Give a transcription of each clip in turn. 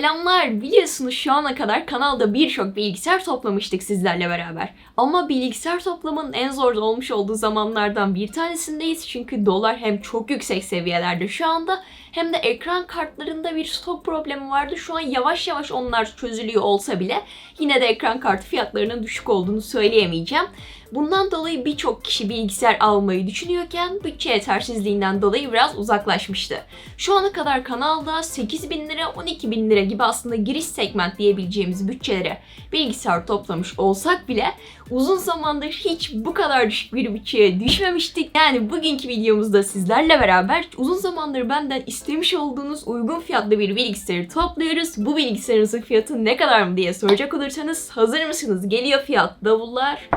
Selamlar. Biliyorsunuz şu ana kadar kanalda birçok bilgisayar toplamıştık sizlerle beraber. Ama bilgisayar toplamanın en zor olmuş olduğu zamanlardan bir tanesindeyiz. Çünkü dolar hem çok yüksek seviyelerde şu anda hem de ekran kartlarında bir stok problemi vardı. Şu an yavaş yavaş onlar çözülüyor olsa bile yine de ekran kartı fiyatlarının düşük olduğunu söyleyemeyeceğim. Bundan dolayı birçok kişi bilgisayar almayı düşünüyorken bütçe yetersizliğinden dolayı biraz uzaklaşmıştı. Şu ana kadar kanalda 8 bin lira 12 bin lira gibi aslında giriş segment diyebileceğimiz bütçelere bilgisayar toplamış olsak bile uzun zamandır hiç bu kadar düşük bir bütçeye düşmemiştik. Yani bugünkü videomuzda sizlerle beraber uzun zamandır benden istemiş olduğunuz uygun fiyatlı bir bilgisayarı topluyoruz. Bu bilgisayarınızın fiyatı ne kadar mı diye soracak olursanız hazır mısınız? Geliyor fiyat davullar.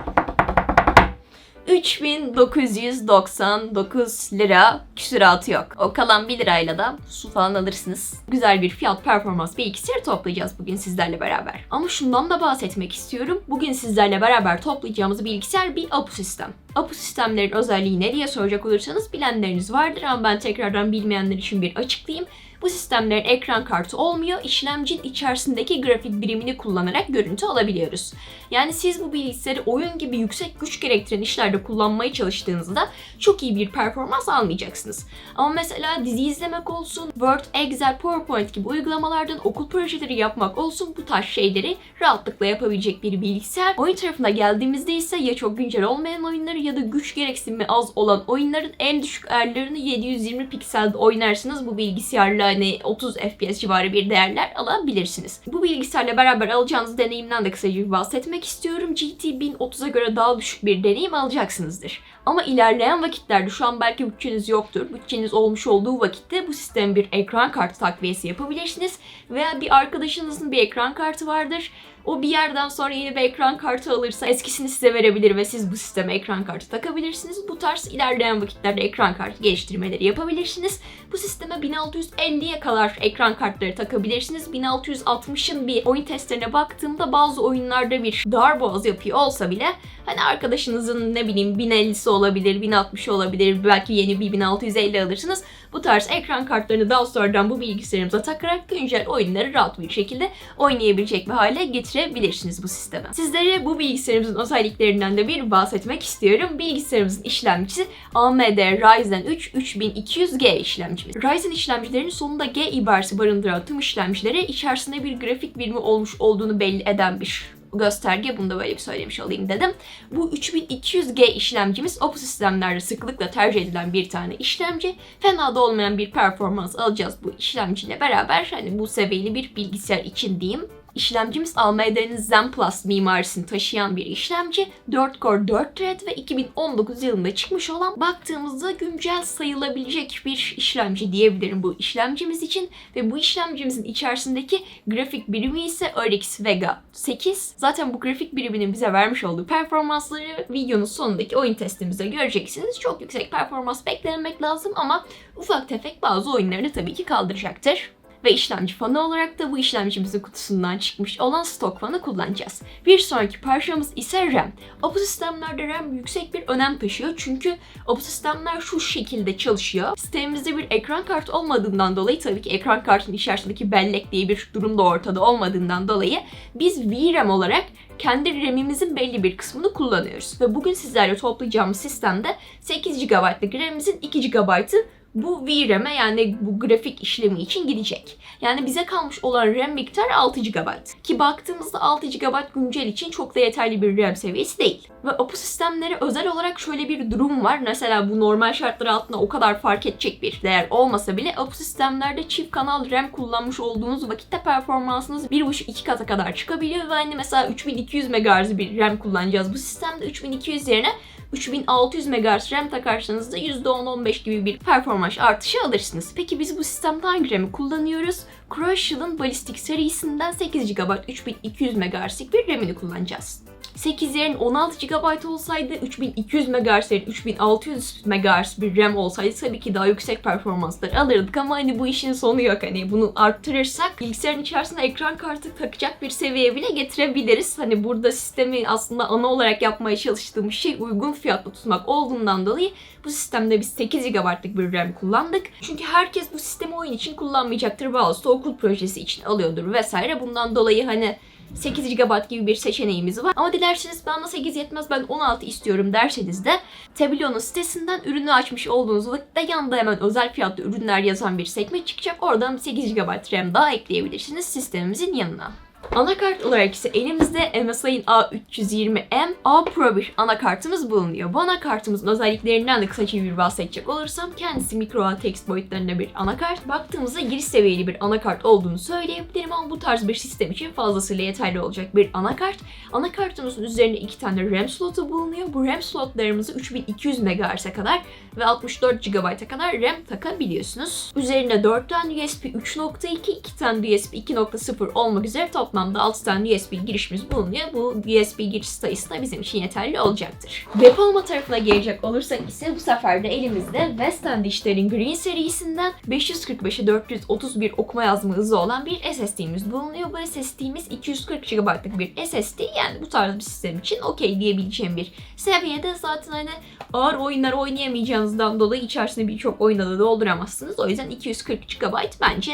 3999 lira küsuratı yok. O kalan 1 lirayla da su falan alırsınız. Güzel bir fiyat performans bilgisayarı toplayacağız bugün sizlerle beraber. Ama şundan da bahsetmek istiyorum. Bugün sizlerle beraber toplayacağımız bilgisayar bir APU sistem. APU sistemlerin özelliği ne diye soracak olursanız bilenleriniz vardır ama ben tekrardan bilmeyenler için bir açıklayayım. Bu sistemlerin ekran kartı olmuyor. İşlemcinin içerisindeki grafik birimini kullanarak görüntü alabiliyoruz. Yani siz bu bilgisayarı oyun gibi yüksek güç gerektiren işlerde kullanmaya çalıştığınızda çok iyi bir performans almayacaksınız. Ama mesela dizi izlemek olsun, Word, Excel, PowerPoint gibi uygulamalardan okul projeleri yapmak olsun bu tarz şeyleri rahatlıkla yapabilecek bir bilgisayar. Oyun tarafına geldiğimizde ise ya çok güncel olmayan oyunları ya da güç gereksinimi az olan oyunların en düşük ayarlarını 720 pikselde oynarsınız bu bilgisayarla hani 30 FPS civarı bir değerler alabilirsiniz. Bu bilgisayarla beraber alacağınız deneyimden de kısaca bir bahsetmek istiyorum. GT 1030'a göre daha düşük bir deneyim alacaksınızdır. Ama ilerleyen vakitlerde şu an belki bütçeniz yoktur. Bütçeniz olmuş olduğu vakitte bu sistem bir ekran kartı takviyesi yapabilirsiniz. Veya bir arkadaşınızın bir ekran kartı vardır. O bir yerden sonra yeni bir ekran kartı alırsa eskisini size verebilir ve siz bu sisteme ekran kartı takabilirsiniz. Bu tarz ilerleyen vakitlerde ekran kartı geliştirmeleri yapabilirsiniz. Bu sisteme 1650'ye kadar ekran kartları takabilirsiniz. 1660'ın bir oyun testlerine baktığımda bazı oyunlarda bir darboğaz yapıyor olsa bile hani arkadaşınızın ne bileyim 1050'si olabilir, 1060 olabilir, belki yeni bir 1650 alırsınız. Bu tarz ekran kartlarını daha sonradan bu bilgisayarımıza takarak güncel oyunları rahat bir şekilde oynayabilecek bir hale getirebilirsiniz bu sisteme. Sizlere bu bilgisayarımızın özelliklerinden de bir bahsetmek istiyorum. Bilgisayarımızın işlemcisi AMD Ryzen 3 3200G işlemcimiz. Ryzen işlemcilerinin sonunda G ibaresi barındıran tüm işlemcilere içerisinde bir grafik birimi olmuş olduğunu belli eden bir gösterge. Bunu da böyle bir söylemiş olayım dedim. Bu 3200G işlemcimiz OPU sistemlerde sıklıkla tercih edilen bir tane işlemci. Fena da olmayan bir performans alacağız bu işlemciyle beraber. Hani bu seviyeli bir bilgisayar için diyeyim. İşlemcimiz AMD'nin Zen Plus mimarisini taşıyan bir işlemci. 4 core 4 thread ve 2019 yılında çıkmış olan baktığımızda güncel sayılabilecek bir işlemci diyebilirim bu işlemcimiz için. Ve bu işlemcimizin içerisindeki grafik birimi ise RX Vega 8. Zaten bu grafik biriminin bize vermiş olduğu performansları videonun sonundaki oyun testimizde göreceksiniz. Çok yüksek performans beklemek lazım ama ufak tefek bazı oyunlarını tabii ki kaldıracaktır ve işlemci fanı olarak da bu işlemcimizin kutusundan çıkmış olan stok fanı kullanacağız. Bir sonraki parçamız ise RAM. Opus sistemlerde RAM yüksek bir önem taşıyor çünkü Opus sistemler şu şekilde çalışıyor. Sistemimizde bir ekran kartı olmadığından dolayı tabii ki ekran kartının içerisindeki bellek diye bir durum da ortada olmadığından dolayı biz VRAM olarak kendi RAM'imizin belli bir kısmını kullanıyoruz. Ve bugün sizlerle toplayacağımız sistemde 8 GB'lık RAM'imizin 2 GB'ı bu VRAM'e yani bu grafik işlemi için gidecek. Yani bize kalmış olan RAM miktarı 6 GB. Ki baktığımızda 6 GB güncel için çok da yeterli bir RAM seviyesi değil. Ve APU sistemleri özel olarak şöyle bir durum var. Mesela bu normal şartlar altında o kadar fark edecek bir değer olmasa bile APU sistemlerde çift kanal RAM kullanmış olduğunuz vakitte performansınız 1.5-2 kata kadar çıkabiliyor. Ve hani mesela 3200 MHz bir RAM kullanacağız bu sistemde 3200 yerine 3600 MHz RAM takarsanız da %10-15 gibi bir performans artışı alırsınız. Peki biz bu sistemde hangi RAM'i kullanıyoruz? Crucial'ın Ballistic serisinden 8 GB 3200 MHz'lik bir RAM'ini kullanacağız. 8 yerine 16 GB olsaydı 3200 MHz yerine 3600 MHz bir RAM olsaydı tabii ki daha yüksek performanslar alırdık ama hani bu işin sonu yok. Hani bunu arttırırsak bilgisayarın içerisinde ekran kartı takacak bir seviyeye bile getirebiliriz. Hani burada sistemi aslında ana olarak yapmaya çalıştığımız şey uygun fiyatlı tutmak olduğundan dolayı bu sistemde biz 8 GB'lık bir RAM kullandık. Çünkü herkes bu sistemi oyun için kullanmayacaktır. Bazısı okul projesi için alıyordur vesaire. Bundan dolayı hani 8 GB gibi bir seçeneğimiz var. Ama dilerseniz bana 8 yetmez ben 16 istiyorum derseniz de Tableau'nun sitesinden ürünü açmış olduğunuz vakitte yanında hemen özel fiyatlı ürünler yazan bir sekme çıkacak. Oradan 8 GB RAM daha ekleyebilirsiniz sistemimizin yanına. Anakart olarak ise elimizde MSI'ın A320M A Pro bir anakartımız bulunuyor. Bu anakartımızın özelliklerinden de kısaca bir bahsedecek olursam kendisi micro ATX boyutlarında bir anakart. Baktığımızda giriş seviyeli bir anakart olduğunu söyleyebilirim ama bu tarz bir sistem için fazlasıyla yeterli olacak bir anakart. Anakartımızın üzerinde iki tane RAM slotu bulunuyor. Bu RAM slotlarımızı 3200 MHz'e kadar ve 64 GB'a kadar RAM takabiliyorsunuz. Üzerinde 4 tane USB 3.2, 2 tane USB 2.0 olmak üzere toplamda 6 tane USB girişimiz bulunuyor. Bu USB giriş sayısı da bizim için yeterli olacaktır. Depolama tarafına gelecek olursak ise bu sefer de elimizde West End Digital'in Green serisinden 545'e 431 okuma yazma hızı olan bir SSD'miz bulunuyor. Bu SSD'miz 240 GB'lık bir SSD yani bu tarz bir sistem için okey diyebileceğim bir seviyede. Zaten hani ağır oyunlar oynayamayacağınızdan dolayı içerisinde birçok oyunda da dolduramazsınız. O yüzden 240 GB bence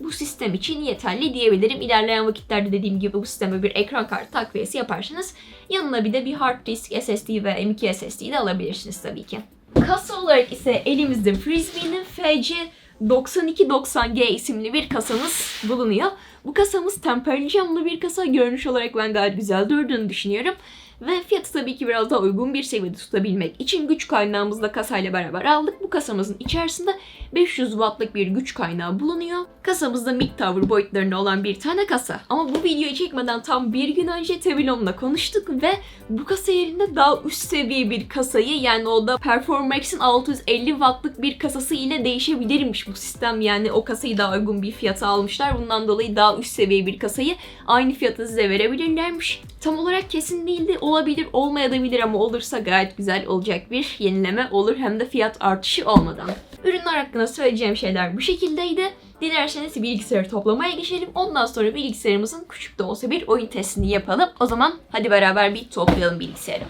bu sistem için yeterli diyebilirim. İlerleyen vakitlerde dediğim gibi bu sisteme bir ekran kartı takviyesi yaparsanız yanına bir de bir hard disk SSD ve M.2 SSD de alabilirsiniz tabii ki. Kasa olarak ise elimizde Frisbee'nin FC 9290G isimli bir kasamız bulunuyor. Bu kasamız temperli camlı bir kasa. Görünüş olarak ben gayet güzel durduğunu düşünüyorum. Ve fiyatı tabii ki biraz daha uygun bir seviyede tutabilmek için güç kaynağımızı da kasayla beraber aldık. Bu kasamızın içerisinde 500 wattlık bir güç kaynağı bulunuyor. Kasamızda mid tower boyutlarında olan bir tane kasa. Ama bu videoyu çekmeden tam bir gün önce Tevilon'la konuştuk ve bu kasa yerine daha üst seviye bir kasayı yani o da Performax'in 650 wattlık bir kasası ile değişebilirmiş bu sistem. Yani o kasayı daha uygun bir fiyata almışlar. Bundan dolayı daha üst seviye bir kasayı aynı fiyata size verebilirlermiş. Tam olarak kesin değildi. Olabilir, olmayabilir ama olursa gayet güzel olacak bir yenileme olur. Hem de fiyat artışı olmadan. Ürünler hakkında söyleyeceğim şeyler bu şekildeydi. Dilerseniz bilgisayarı toplamaya geçelim. Ondan sonra bilgisayarımızın küçük de olsa bir oyun testini yapalım. O zaman hadi beraber bir toplayalım bilgisayarı.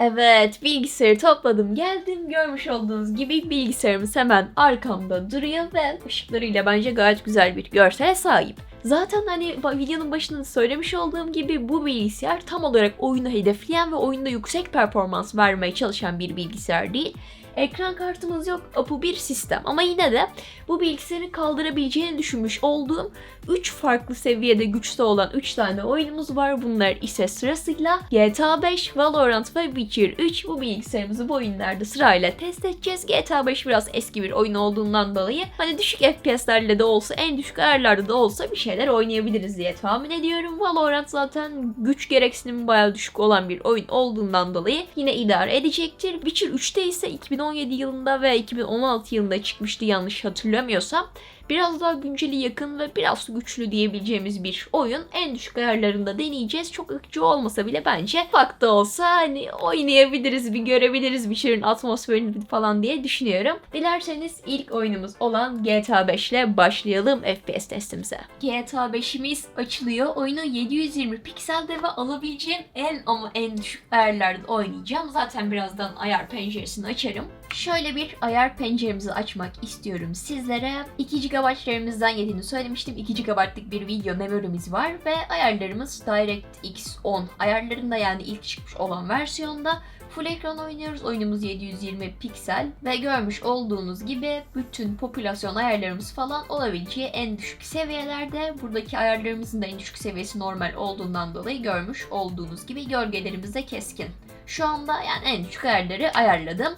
Evet, bilgisayarı topladım, geldim. Görmüş olduğunuz gibi bilgisayarımız hemen arkamda duruyor ve ışıklarıyla bence gayet güzel bir görsele sahip. Zaten hani videonun başında da söylemiş olduğum gibi bu bilgisayar tam olarak oyunu hedefleyen ve oyunda yüksek performans vermeye çalışan bir bilgisayar değil. Ekran kartımız yok, APU bir sistem ama yine de bu bilgisayarın kaldırabileceğini düşünmüş olduğum 3 farklı seviyede güçte olan 3 tane oyunumuz var. Bunlar ise sırasıyla GTA 5, Valorant ve Witcher 3. Bu bilgisayarımızı bu oyunlarda sırayla test edeceğiz. GTA 5 biraz eski bir oyun olduğundan dolayı hani düşük FPS'lerle de olsa en düşük ayarlarda da olsa bir şeyler oynayabiliriz diye tahmin ediyorum. Valorant zaten güç gereksinimi bayağı düşük olan bir oyun olduğundan dolayı yine idare edecektir. Witcher 3'te ise 2017 yılında ve 2016 yılında çıkmıştı yanlış hatırlamıyorsam biraz daha günceli yakın ve biraz güçlü diyebileceğimiz bir oyun. En düşük ayarlarında deneyeceğiz. Çok ırkçı olmasa bile bence ufak da olsa hani oynayabiliriz, bir görebiliriz bir şeyin atmosferini falan diye düşünüyorum. Dilerseniz ilk oyunumuz olan GTA 5 ile başlayalım FPS testimize. GTA 5'imiz açılıyor. Oyunu 720 pikselde ve alabileceğim en ama en düşük ayarlarda oynayacağım. Zaten birazdan ayar penceresini açarım. Şöyle bir ayar penceremizi açmak istiyorum sizlere. 2 GB RAM'imizden yediğini söylemiştim. 2 GB'lık bir video memorimiz var ve ayarlarımız DirectX 10 ayarlarında yani ilk çıkmış olan versiyonda. Full ekran oynuyoruz. Oyunumuz 720 piksel ve görmüş olduğunuz gibi bütün popülasyon ayarlarımız falan olabileceği en düşük seviyelerde. Buradaki ayarlarımızın da en düşük seviyesi normal olduğundan dolayı görmüş olduğunuz gibi gölgelerimiz de keskin. Şu anda yani en düşük ayarları ayarladım.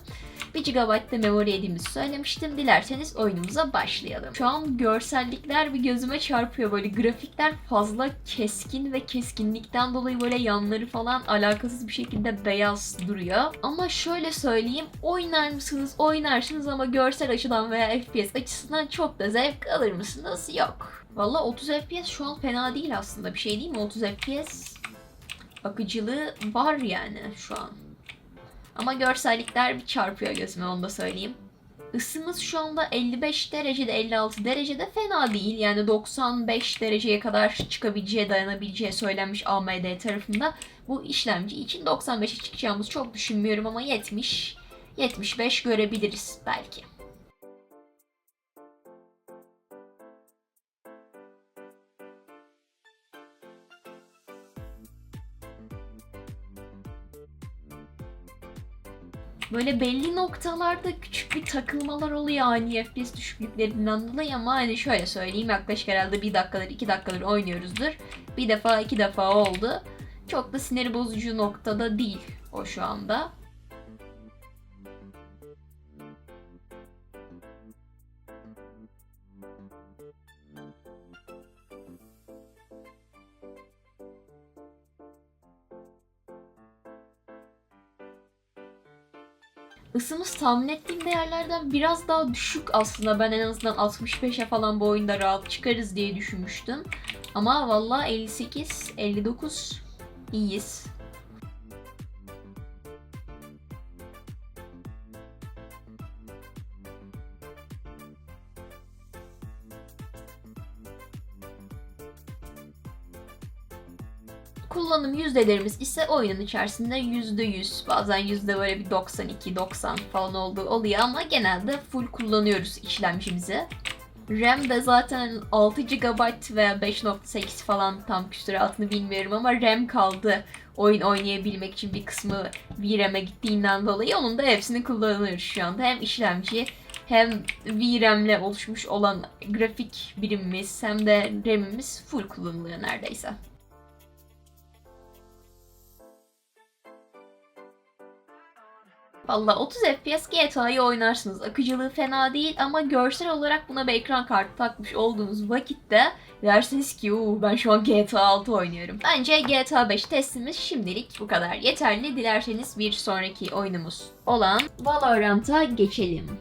1 GB da memori yediğimizi söylemiştim. Dilerseniz oyunumuza başlayalım. Şu an görsellikler bir gözüme çarpıyor. Böyle grafikler fazla keskin ve keskinlikten dolayı böyle yanları falan alakasız bir şekilde beyaz duruyor. Ama şöyle söyleyeyim. Oynar mısınız? Oynarsınız ama görsel açıdan veya FPS açısından çok da zevk alır mısınız? Yok. Valla 30 FPS şu an fena değil aslında. Bir şey değil mi? 30 FPS akıcılığı var yani şu an. Ama görsellikler bir çarpıyor gözüme onu da söyleyeyim. Isımız şu anda 55 derecede 56 derecede fena değil. Yani 95 dereceye kadar çıkabileceği dayanabileceği söylenmiş AMD tarafında. Bu işlemci için 95'e çıkacağımız çok düşünmüyorum ama 70 75 görebiliriz belki. Böyle belli noktalarda küçük bir takılmalar oluyor ani FPS düşüklüklerinden dolayı ama hani şöyle söyleyeyim yaklaşık herhalde bir dakikadır iki dakikadır oynuyoruzdur. Bir defa iki defa oldu. Çok da sinir bozucu noktada değil o şu anda. Isımız tahmin ettiğim değerlerden biraz daha düşük aslında. Ben en azından 65'e falan bu oyunda rahat çıkarız diye düşünmüştüm. Ama valla 58, 59 iyiyiz. Yüzdelerimiz ise oyunun içerisinde %100 bazen yüzde böyle bir 92-90 falan olduğu oluyor ama genelde full kullanıyoruz işlemcimizi. RAM de zaten 6 GB veya 5.8 falan tam küsuratını bilmiyorum ama RAM kaldı oyun oynayabilmek için bir kısmı VRAM'e gittiğinden dolayı onun da hepsini kullanıyoruz şu anda. Hem işlemci hem VRAM'le oluşmuş olan grafik birimimiz hem de RAM'imiz full kullanılıyor neredeyse. Valla 30 FPS GTA'yı oynarsınız. Akıcılığı fena değil ama görsel olarak buna bir ekran kartı takmış olduğunuz vakitte dersiniz ki "Uu, ben şu an GTA 6 oynuyorum. Bence GTA 5 testimiz şimdilik bu kadar yeterli. Dilerseniz bir sonraki oyunumuz olan Valorant'a geçelim.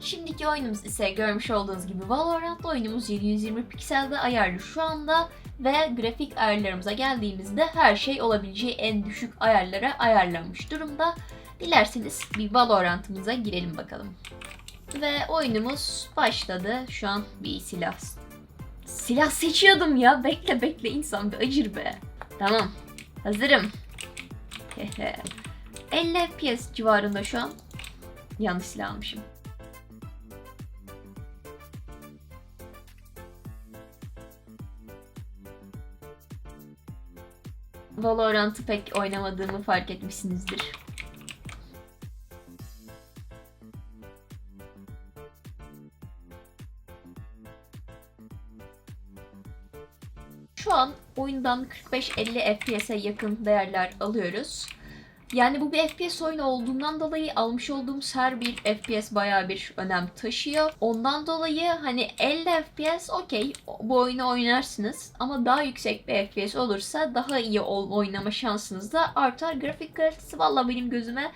Şimdiki oyunumuz ise görmüş olduğunuz gibi Valorant oyunumuz 720 pikselde ayarlı şu anda ve grafik ayarlarımıza geldiğimizde her şey olabileceği en düşük ayarlara ayarlanmış durumda. Dilerseniz bir Valorant'ımıza girelim bakalım. Ve oyunumuz başladı. Şu an bir silah. Silah seçiyordum ya. Bekle bekle insan bir acır be. Tamam. Hazırım. Hehe. 50 FPS civarında şu an. Yanlış silah almışım. Valorant'ı pek oynamadığımı fark etmişsinizdir. Oyundan 45-50 FPS'e yakın değerler alıyoruz. Yani bu bir FPS oyunu olduğundan dolayı almış olduğumuz her bir FPS bayağı bir önem taşıyor. Ondan dolayı hani 50 FPS okey bu oyunu oynarsınız ama daha yüksek bir FPS olursa daha iyi oynama şansınız da artar. Grafik kalitesi valla benim gözüme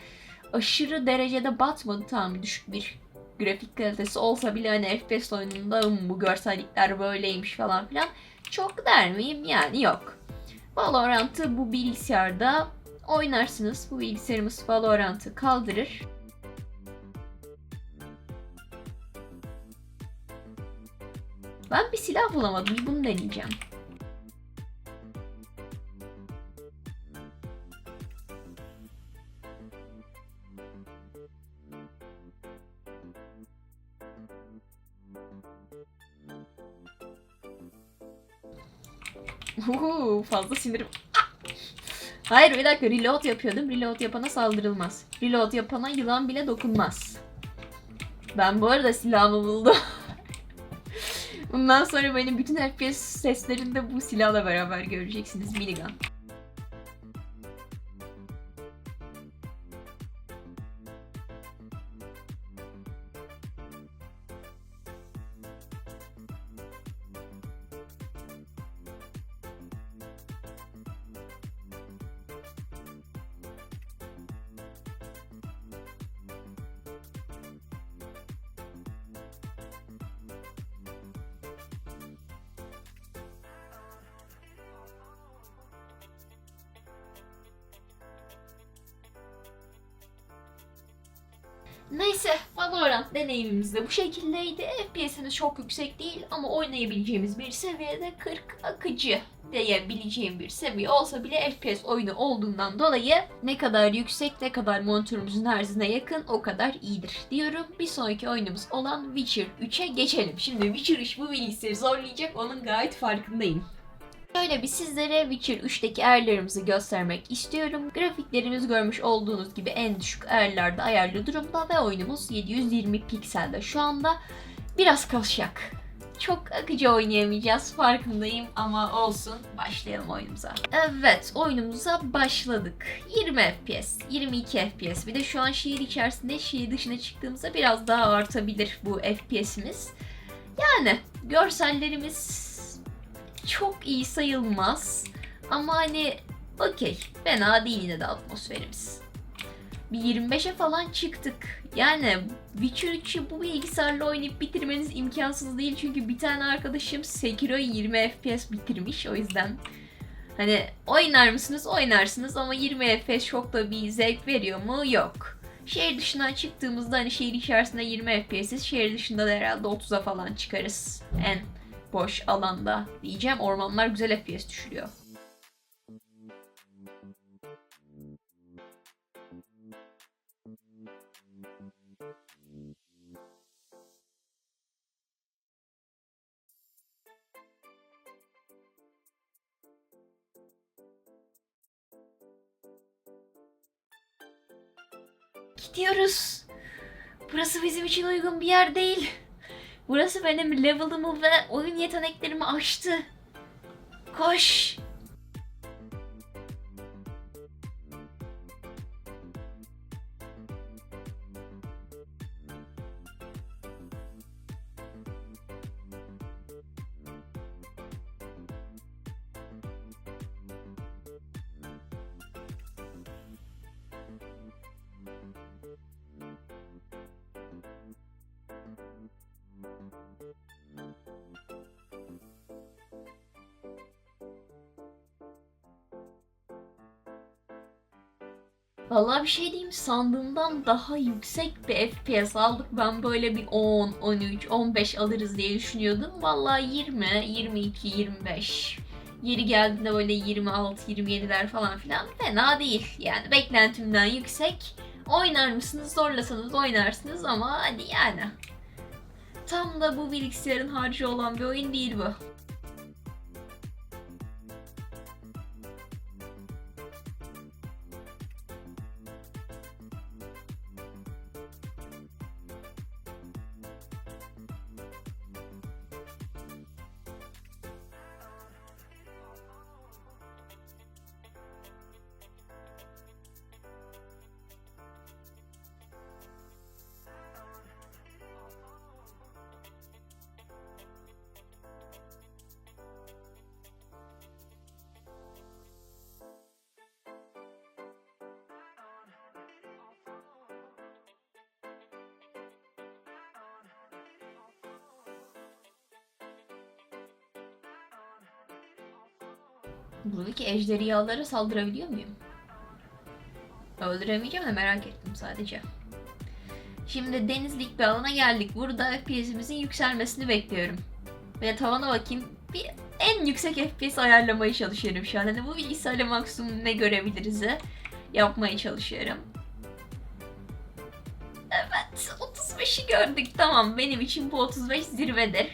aşırı derecede batmadı tamam düşük bir grafik kalitesi olsa bile hani FPS oyununda "Hmm, bu görsellikler böyleymiş falan filan çok der miyim? Yani yok. Valorant'ı bu bilgisayarda oynarsınız. Bu bilgisayarımız Valorant'ı kaldırır. Ben bir silah bulamadım. Bunu deneyeceğim. Fazla sinirim. Hayır bir dakika reload yapıyordum. Reload yapana saldırılmaz. Reload yapana yılan bile dokunmaz. Ben bu arada silahımı buldum. Bundan sonra benim bütün FPS seslerinde bu silahla beraber göreceksiniz. Minigun. Neyse Valorant deneyimimiz de bu şekildeydi. FPS'imiz çok yüksek değil ama oynayabileceğimiz bir seviyede 40 akıcı diyebileceğim bir seviye olsa bile FPS oyunu olduğundan dolayı ne kadar yüksek ne kadar monitörümüzün herzine yakın o kadar iyidir diyorum. Bir sonraki oyunumuz olan Witcher 3'e geçelim. Şimdi Witcher 3 bu bilgisayarı zorlayacak onun gayet farkındayım. Şöyle bir sizlere Witcher 3'teki ayarlarımızı göstermek istiyorum. Grafiklerimiz görmüş olduğunuz gibi en düşük ayarlarda ayarlı durumda ve oyunumuz 720 pikselde şu anda. Biraz kaşak. Çok akıcı oynayamayacağız farkındayım ama olsun. Başlayalım oyunumuza. Evet oyunumuza başladık. 20 FPS, 22 FPS. Bir de şu an şehir içerisinde şehir dışına çıktığımızda biraz daha artabilir bu FPS'imiz. Yani görsellerimiz çok iyi sayılmaz. Ama hani okey fena değil yine de atmosferimiz. Bir 25'e falan çıktık. Yani Witcher 3'ü bu bilgisayarla oynayıp bitirmeniz imkansız değil. Çünkü bir tane arkadaşım Sekiro'yu 20 FPS bitirmiş. O yüzden hani oynar mısınız? Oynarsınız ama 20 FPS çok da bir zevk veriyor mu? Yok. Şehir dışına çıktığımızda hani şehir içerisinde 20 FPS'iz. Şehir dışında da herhalde 30'a falan çıkarız. En boş alanda diyeceğim. Ormanlar güzel FPS düşürüyor. Gidiyoruz. Burası bizim için uygun bir yer değil. Burası benim level'ımı ve oyun yeteneklerimi aştı. Koş. Vallahi bir şey diyeyim sandığımdan daha yüksek bir FPS aldık. Ben böyle bir 10, 13, 15 alırız diye düşünüyordum. Vallahi 20, 22, 25. Yeri geldiğinde böyle 26-27'ler falan filan fena değil. Yani beklentimden yüksek. Oynar mısınız? Zorlasanız oynarsınız ama hadi yani. Tam da bu bilgisayarın harcı olan bir oyun değil bu. Buradaki ejderhalara saldırabiliyor muyum? Öldüremeyeceğim de merak ettim sadece. Şimdi denizlik bir alana geldik. Burada FPS'imizin yükselmesini bekliyorum. Ve tavana bakayım. Bir en yüksek FPS ayarlamaya çalışıyorum şu an. Hani bu bilgisayarla maksimum ne görebiliriz yapmaya çalışıyorum. Evet 35'i gördük tamam benim için bu 35 zirvedir.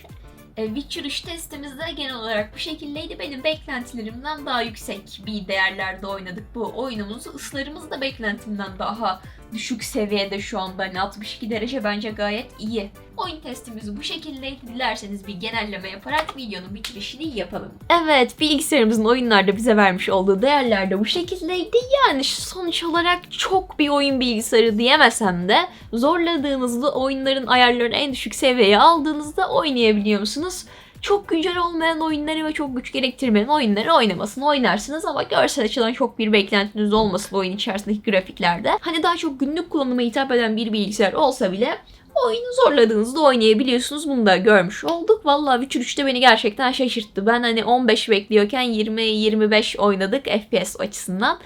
E, Witcher 3 testimizde genel olarak bu şekildeydi. Benim beklentilerimden daha yüksek bir değerlerde oynadık bu oyunumuzu. Islarımız da beklentimden daha düşük seviyede şu anda. Hani 62 derece bence gayet iyi. Oyun testimiz bu şekildeydi. Dilerseniz bir genelleme yaparak videonun bitirişini yapalım. Evet bilgisayarımızın oyunlarda bize vermiş olduğu değerler de bu şekildeydi. Yani sonuç olarak çok bir oyun bilgisayarı diyemesem de zorladığınızda oyunların ayarlarını en düşük seviyeye aldığınızda oynayabiliyor musunuz? Çok güncel olmayan oyunları ve çok güç gerektirmeyen oyunları oynamasını oynarsınız ama görsel açıdan çok bir beklentiniz olmasın oyun içerisindeki grafiklerde. Hani daha çok günlük kullanıma hitap eden bir bilgisayar olsa bile oyunu zorladığınızda oynayabiliyorsunuz. Bunu da görmüş olduk. Vallahi Witcher 3'te beni gerçekten şaşırttı. Ben hani 15 bekliyorken 20-25 oynadık FPS açısından.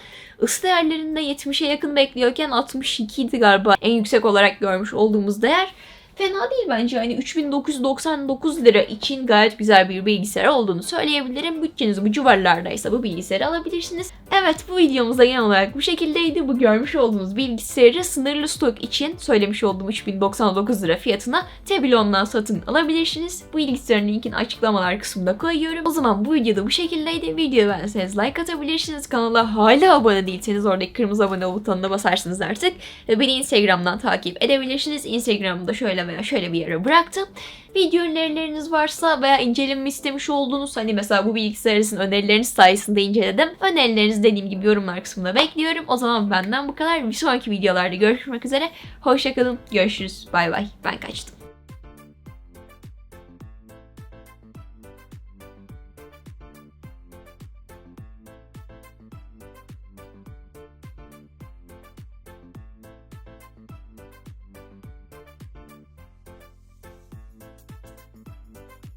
Is değerlerinde 70'e yakın bekliyorken 62 idi galiba en yüksek olarak görmüş olduğumuz değer. Fena değil bence. Hani 3999 lira için gayet güzel bir bilgisayar olduğunu söyleyebilirim. Bütçeniz bu civarlardaysa bu bilgisayarı alabilirsiniz. Evet bu videomuzda genel olarak bu şekildeydi. Bu görmüş olduğunuz bilgisayarı sınırlı stok için söylemiş olduğum 3099 lira fiyatına Tebilon'dan satın alabilirsiniz. Bu bilgisayarın linkini açıklamalar kısmında koyuyorum. O zaman bu videoda bu şekildeydi. Videoyu beğendiyseniz like atabilirsiniz. Kanala hala abone değilseniz oradaki kırmızı abone butonuna basarsınız artık. Beni Instagram'dan takip edebilirsiniz. Instagram'da şöyle veya şöyle bir yere bıraktım. Video önerileriniz varsa veya inceleme istemiş olduğunuz hani mesela bu bilgisayarınızın önerileriniz sayesinde inceledim. Önerilerinizi dediğim gibi yorumlar kısmında bekliyorum. O zaman benden bu kadar. Bir sonraki videolarda görüşmek üzere. Hoşçakalın. Görüşürüz. Bay bay. Ben kaçtım.